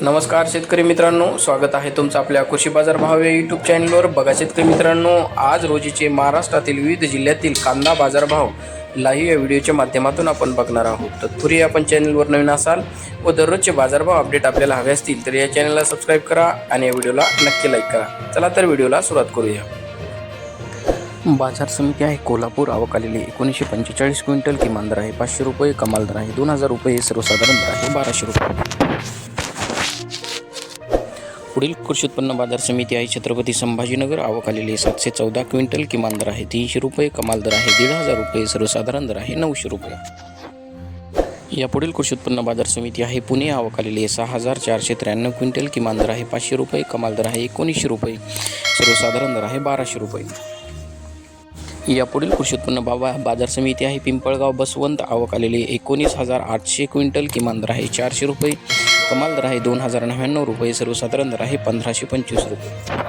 नमस्कार शेतकरी मित्रांनो स्वागत आहे तुमचं आपल्या कृषी बाजार भाव या यूट्यूब चॅनलवर बघा शेतकरी मित्रांनो आज रोजीचे महाराष्ट्रातील विविध जिल्ह्यातील कांदा बाजारभाव लाईव्ह या व्हिडिओच्या माध्यमातून आपण बघणार आहोत. तत्पूर्वी आपण चॅनलवर नवीन असाल व दररोजचे बाजारभाव अपडेट आपल्याला हवे असतील तर या चॅनलला सबस्क्राईब करा आणि या व्हिडिओला नक्की लाईक करा. चला तर व्हिडिओला सुरुवात करूया. बाजार समिती आहे कोल्हापूर अवकालेली एकोणीसशे पंचेचाळीस क्विंटल किमान दर आहे पाचशे रुपये कमाल दर आहे दोन हजार रुपये सर्वसाधारण दर आहे बाराशे रुपये. पुढील कृषी उत्पन्न बाजार समिती आहे छत्रपती संभाजीनगर. आवक आलेली सातशे चौदा क्विंटल किमान दर आहे. तीनशे रुपये कमाल दर आहे. दीड हजार रुपये सर्वसाधारण दर आहे. नऊशे रुपये. या पुढील कृषी उत्पन्न बाजार समिती आहे. पुणे आवक आलेली आहे सहा हजार चारशे त्र्याण्णव क्विंटल किमान दर आहे. पाचशे रुपये कमाल दर आहे. एकोणीसशे रुपये सर्वसाधारण दर आहे. बाराशे रुपये. या पुढील कृषी उत्पन्न बाबा बाजार समिती आहे. पिंपळगाव बसवंत आवक आलेली एकोणीस हजार आठशे क्विंटल किमान दर आहे. चारशे रुपये कमाल दर आहे दोन हजार नव्याण्णव रुपये सर्वसाधारण दर आहे पंधराशे पंचवीस रुपये.